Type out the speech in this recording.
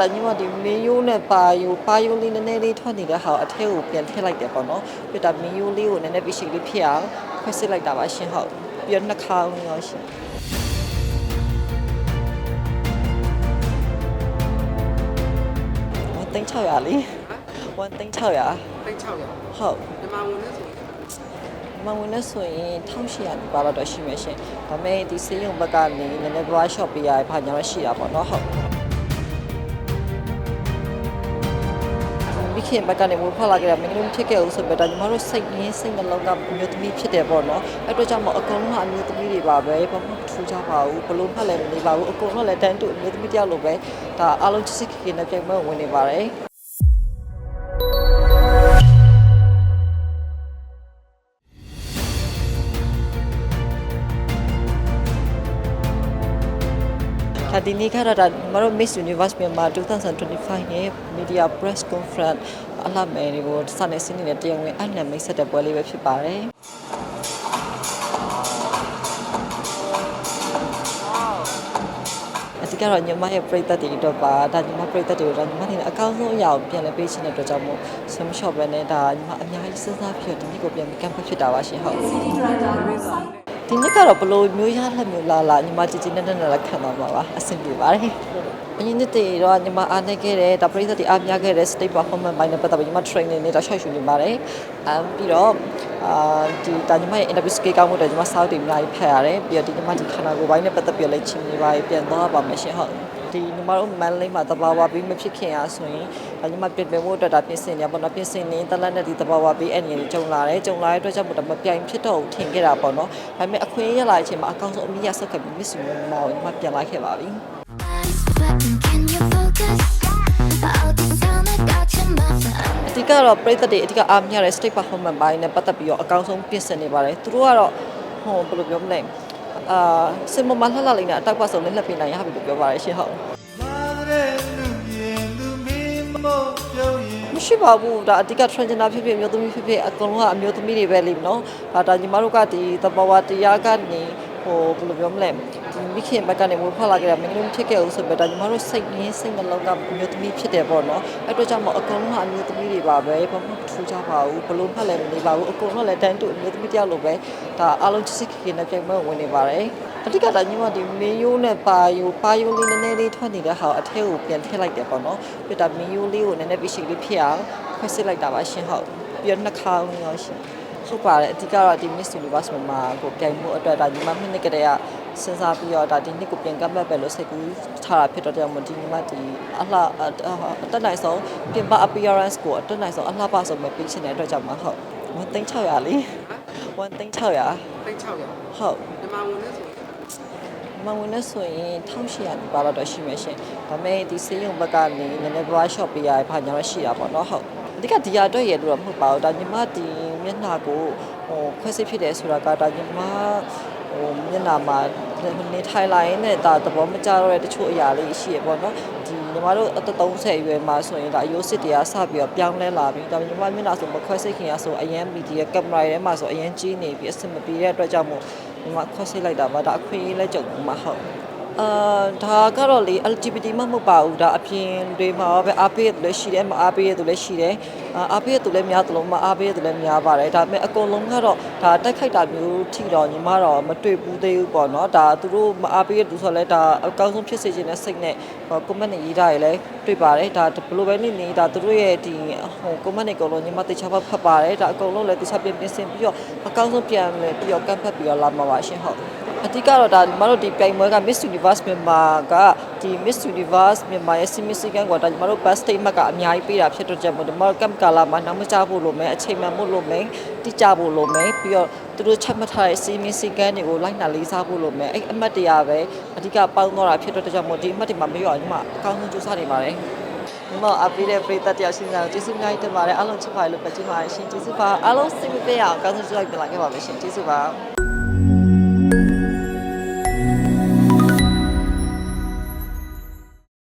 တာညီမဒီမင်းယိုးနဲ့ပါယိုပါယိုလေးနည်းနည်းလေးထွက်နေတဲ့ဟာကိုအထက်ကိုပြန်ထည့်လိုက်တယ်ပေါ့နော်ပြတာမင်းယိုးလေးကိုနည်းနည်းပြီးရှိလေးဖြစ်အောင်ခွဲစစ်လိုက်တာပါရှင်ဟုတ်ပြီးတော့နှာခေါင်းရောရှင်1သိန်း600လေး1သိန်း600သိန်း600ဟုတ်မြန်မာဝင်နဲ့ဆိုရင်မဝင်နဲ့ဆိုရင်1800ပါတော့ရှိမယ်ရှင်ဒါပေမဲ့ဒီစေးရုံဘက်ကနေနည်းနည်းပွား shop ပေးရဖာညာတော့ရှိတာပေါ့နော်ဟုတ် ခင်ဘက်ကနေမိုးဖောက်လာကြတာမင်းတို့ဖြစ်ခဲ့ဦးဆိုပေတော့ညီမတို့စိတ်ရင်းစိတ်နှလုံးကမျိုးသမီးဖြစ်တယ်ပေါ့နော်အဲ့တော့ကြောင့်မို့အကုန်လုံးကအမျိုးသမီးတွေပါပဲဘာမှမထူးကြပါဘူးဘလို့မှလည်းမနေပါဘူးအကုန်လုံးလည်းတန်းတူအမျိုးသမီးတယောက်လိုပဲဒါအားလုံးချစ်စစ်ခင်ခင်နဲ့ပြိုင်ပွဲဝင်နေပါတယ် ဒါဒီနေ့ခါတော့ဒါမတို့ Miss Universe မြန်မာ2025ရဲ့ Media Press Conference အလှမယ်တွေကိုစာနယ်စင်းနေတဲ့တရားဝင်အနံမိတ်ဆက်တဲ့ပွဲလေးပဲဖြစ်ပါတယ်အတိကတော့ညီမရဲ့ပြိသက်တွေအတွက်ပါဒါညီမပြိသက်တွေကိုတော့ညီမနေအကောင်းဆုံးအရာကိုပြန်လဲပေးချင်တဲ့အတွက်ကြောင့်မို့ Sam Shop ပဲနဲ့ဒါညီမအများကြီးစဉ်းစားပြီးတော့ဒီနေ့ကိုပြန်ပြီးကမ်ပတ်ဖြစ်တာပါရှင်ဟုတ် ဒီနေ့ကတော့ဘလို့မျိုးရလက်မျိုးလာလာညီမကြည်ကြည်နဲ့နဲ့လည်းခံသွားပါပါအဆင်ပြေပါတယ်အရင်နှစ်တည်းတော့ညီမအားနေခဲ့တယ်ဒါပရိသတ်တွေအားများခဲ့တဲ့ state performance ဘိုင်းနဲ့ပတ်သက်ပြီးညီမ training နဲ့တော့ရှောက်ရှူနေပါတယ်အမ်ပြီးတော့အာဒီတာညီမရဲ့ interview skill ကောင်းမှုတွေညီမစောက်တွေအများကြီးဖတ်ရတယ်ပြီးတော့ဒီညီမဒီခန္ဓာကိုယ်ဘိုင်းနဲ့ပတ်သက်ပြီးလည်းချင်းနေပါပြန်သွားပါမယ်ရှင်ဟုတ်ဒီညီမတို့မန်လေးမှာတဘာဝပြီးမဖြစ်ခင်အားဆိုရင်ဒါညီမပြင်ပင်ဖို့အတွက်ဒါပြင်ဆင်နေပါတော့ပြင်ဆင်နေတလက်နဲ့ဒီတဘာဝပြီးအဲ့နေကြုံလာတယ်ကြုံလာတဲ့အတွက်ကြောင့်မို့ဒါမပြိုင်ဖြစ်တော့ထင်ခဲ့တာပေါ့နော်ဒါပေမဲ့အခွင့်အရေးရလာတဲ့အချိန်မှာအကောင်းဆုံးအမိရဆက်ကပြီး Miss Universe မှာညီမပြန်လာခဲ့ပါပြီ အဓိကတော့ပြည်သက်တွေအဓိကအားမရတဲ့ state performance ဘိုင်းနဲ့ပတ်သက်ပြီးတော့အကောင်းဆုံးပြင်ဆင်နေပါတယ်သူတို့ကတော့ဟိုဘယ်လိုပြောမလဲအာစင်မမလှလှလေးနဲ့အတောက်ပတ်စုံနဲ့လက်ပြနိုင်ရပြီလို့ပြောပါတယ်ရှင်ဟုတ်မရှိပါဘူးဒါအဓိက transgender ဖြစ်ဖြစ်အမျိုးသမီးဖြစ်ဖြစ်အကုန်လုံးကအမျိုးသမီးတွေပဲလိမ့်နော်ဒါဒါညီမတို့ကဒီသဘောဝတရားကနေဟိုဘယ်လိုပြောမလဲဒီ မိခင်ဘက်ကနေမိုးဖောက်လာကြတာမင်းတို့ဖြစ်ခဲ့ဦးဆိုပေတော့ညီမတို့စိတ်ရင်းစိတ်နှလုံးကအမျိုးသမီးဖြစ်တယ်ပေါ့နော်အဲ့တော့ကြောင့်မို့အကုန်လုံးကအမျိုးသမီးတွေပါပဲဘာမှမထူးကြပါဘူးဘလို့မှလည်းမနေပါဘူးအကုန်လုံးလည်းတန်းတူအမျိုးသမီးတယောက်လိုပဲဒါအားလုံးချစ်စစ်ခင်ခင်နဲ့ပြိုင်ပွဲဝင်နေပါတယ်အဓိကဒါညီမဒီမင်းယိုးနဲ့ပါယိုပါယိုလေးနည်းနည်းလေးထွက်နေတဲ့ဟာကိုအထက်ကိုပြန်ထည့်လိုက်တယ်ပေါ့နော်ပြတာမင်းယိုးလေးကိုနည်းနည်းပြီးရှိလေးဖြစ်အောင်ခွဲစစ်လိုက်တာပါရှင်ဟုတ်ပြီးတော့နှာခေါင်းရောရှင်ဟုတ်ပါတယ်အဓိကတော့ဒီ Miss Universe မှာကိုပြိုင်မှုအတွက်ဒါညီမမိနစ်ကတည်းက စဉ်းစားပြီးတော့ဒါဒီနှစ်ကိုပြန်ကပ်မဲ့ပဲလို့စိတ်ကူးထားတာဖြစ်တော့ကြောင့်မို့ဒီညီမဒီအလှအတက်နိုင်ဆုံးပြင်ပ appearance ကိုအတက်နိုင်ဆုံးအလှပဆုံးပဲပေးချင်တဲ့အတွက်ကြောင့်မဟုတ်1သိန်း600လေး1သိန်း600သိန်း600ဟုတ်မြန်မာဝင်နဲ့ဆိုရင်မဝင်နဲ့ဆိုရင်1800ပါတော့ရှိမယ်ရှင်ဒါပေမဲ့ဒီစေးရုံဘက်ကနေနည်းနည်းပွား shop ပေးရဖာညာတော့ရှိတာပေါ့နော်ဟုတ်အဓိကဒီရအတွက်ရလို့တော့မဟုတ်ပါဘူးဒါညီမဒီမျက်နှာကိုဟိုခွဲစိတ်ဖြစ်တယ်ဆိုတာကဒါညီမ ဟိုမျက်နှာမှာနေထိုင်လာရင်လည်းဒါသဘောမကျတော့တဲ့တချို့အရာလေးရှိရပေါ့နော်ဒီညီမတို့အသက်30အရွယ်မှာဆိုရင်ဒါအယိုးစစ်တရားစပြီးတော့ပြောင်းလဲလာပြီဒါပေမဲ့ညီမမျက်နှာဆိုမခွဲစိတ်ခင်ရဆိုအရန်မီဒီယာကင်မရာထဲမှာဆိုအရန်ကြီးနေပြီးအဆင်မပြေတဲ့အတွက်ကြောင့်မို့ညီမခွဲစိတ်လိုက်တာပါဒါအခွင့်အရေးလဲကြုံမှာဟုတ်အာဒါကတော့လေ LGBT မဟုတ်ပါဘူးဒါအပြင်တွေမှာပဲအားပေးရသူလည်းရှိတယ်မအားပေးရသူလည်းရှိတယ် အာအားပေးရသူလည်းများသလိုမအားပေးရသူလည်းများပါတယ်ဒါပေမဲ့အကုန်လုံးကတော့ဒါတိုက်ခိုက်တာမျိုးထိတော့ညီမတော့မတွေ့ဘူးသေးဘူးပေါ့နော်ဒါသူတို့မအားပေးရသူဆိုလည်းဒါအကောင်းဆုံးဖြစ်စေချင်တဲ့စိတ်နဲ့ဟို comment တွေရေးတာတွေလည်းတွေ့ပါတယ်ဒါဘယ်လိုပဲနေနေဒါသူတို့ရဲ့ဒီဟို comment တွေအကုန်လုံးညီမတေချာဖတ်ပါတယ်ဒါအကုန်လုံးလည်းတေချာပြင်ပြင်ဆင်ပြီးတော့အကောင်းဆုံးပြန်လဲပြီးတော့ကန့်ဖတ်ပြီးတော့လာမှာပါရှင်ဟုတ် အဓိကတော့ဒါညီမတို့ဒီပြိုင်ပွဲက Miss Universe မြန်မာကဒီ Miss Universe မြန်မာရဲ့ Simi Sigan ကဒါညီမတို့ best state မှတ်ကအများကြီးပေးတာဖြစ်တော့ချက်မို့ဒီမတို့ camp ကာလာမှာနောက်မကြဖို့လိုမယ်အချိန်မှန်ဖို့လိုမယ်တိကျဖို့လိုမယ်ပြီးတော့သူတို့ချက်မှတ်ထားတဲ့ Simi Sigan တွေကိုလိုက်နာလေးစားဖို့လိုမယ်အဲ့အမှတ်တရားပဲအဓိကပေါင်းတော့တာဖြစ်တော့ချက်မို့ဒီအမှတ်တွေမှာမရောညီမအကောင်းဆုံးကြိုးစားနေပါတယ်ဒီမှာအပေးတဲ့ပရိသတ်တယောက်ရှင်းစားကျေးဇူးများတင်ပါတယ်အားလုံးချစ်ပါတယ်လို့ပြောချင်ပါတယ်ရှင်ကျေးဇူးပါအားလုံးစိတ်မပြည့်အောင်အကောင်းဆုံးကြိုးစားပြလာခဲ့ပါမယ်ရှင်ကျေးဇူးပါ